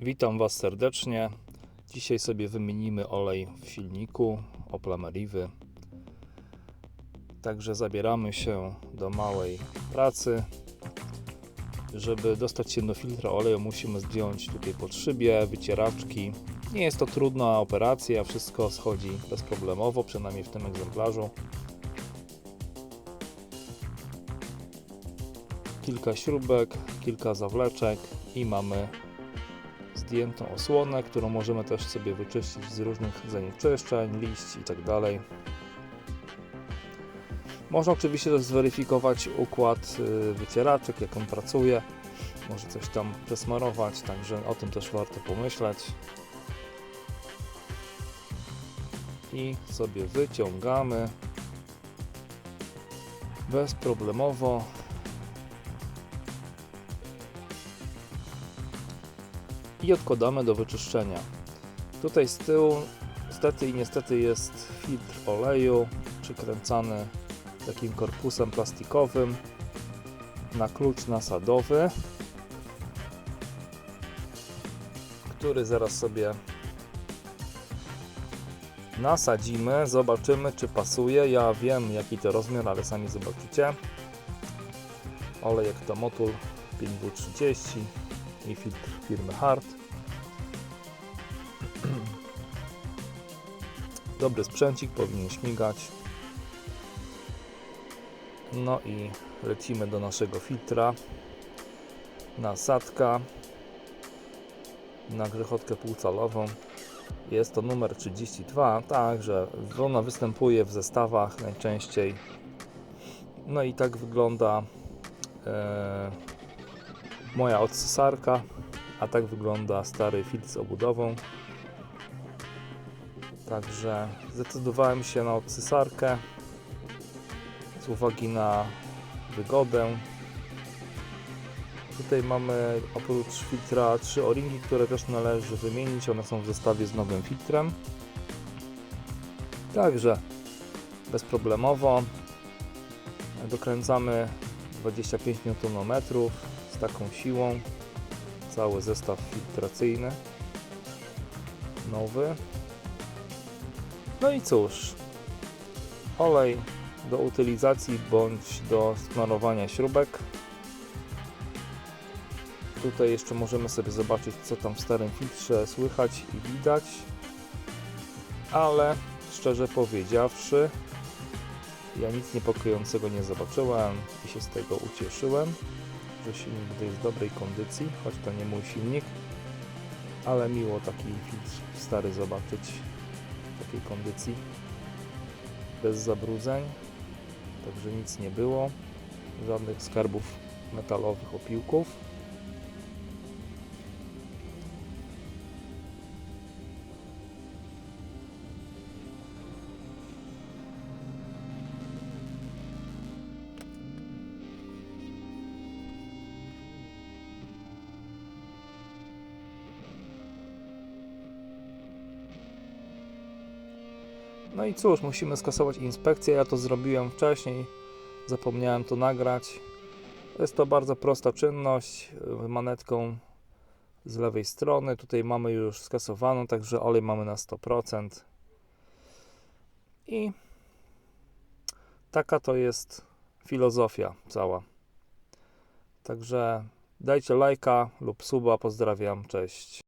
Witam Was serdecznie. Dzisiaj sobie wymienimy olej w silniku Opla Meriwy. Także zabieramy się do małej pracy. Żeby dostać się do filtra oleju musimy zdjąć tutaj pod szybie, wycieraczki. Nie jest to trudna operacja, wszystko schodzi bezproblemowo, przynajmniej w tym egzemplarzu. Kilka śrubek, kilka zawleczek i mamy zdjętą osłonę, którą możemy też sobie wyczyścić z różnych zanieczyszczeń, liści itd. Można oczywiście też zweryfikować układ y, wycieraczek, jak on pracuje. Może coś tam przesmarować, także o tym też warto pomyśleć. I sobie wyciągamy bezproblemowo i odkładamy do wyczyszczenia. Tutaj z tyłu niestety i niestety jest filtr oleju przykręcany takim korpusem plastikowym na klucz nasadowy, który zaraz sobie nasadzimy, zobaczymy czy pasuje. Ja wiem jaki to rozmiar, ale sami zobaczycie. Olej jak to Motul 5W30 i filtr firmy Hart. Dobry sprzęcik, powinien śmigać. No i lecimy do naszego filtra. Nasadka na grzechotkę półcalową. Jest to numer 32, także ona występuje w zestawach najczęściej. No i tak wygląda e, moja odsysarka, a tak wygląda stary filtr z obudową. Także zdecydowałem się na odsysarkę z uwagi na wygodę. Tutaj mamy oprócz filtra trzy o-ringi, które też należy wymienić. One są w zestawie z nowym filtrem. Także bezproblemowo dokręcamy 25 Nm taką siłą. Cały zestaw filtracyjny nowy. No i cóż, olej do utylizacji bądź do smarowania śrubek. Tutaj jeszcze możemy sobie zobaczyć, co tam w starym filtrze słychać i widać. Ale szczerze powiedziawszy, ja nic niepokojącego nie zobaczyłem i się z tego ucieszyłem, że silnik jest w dobrej kondycji, choć to nie mój silnik, ale miło taki filtr stary zobaczyć w takiej kondycji, bez zabrudzeń, także nic nie było, żadnych skarbów metalowych, opiłków. No i cóż, musimy skasować inspekcję. Ja to zrobiłem wcześniej, zapomniałem to nagrać. Jest to bardzo prosta czynność. Manetką z lewej strony. Tutaj mamy już skasowaną, także olej mamy na 100%. I taka to jest filozofia cała. Także dajcie lajka lub suba. Pozdrawiam, cześć.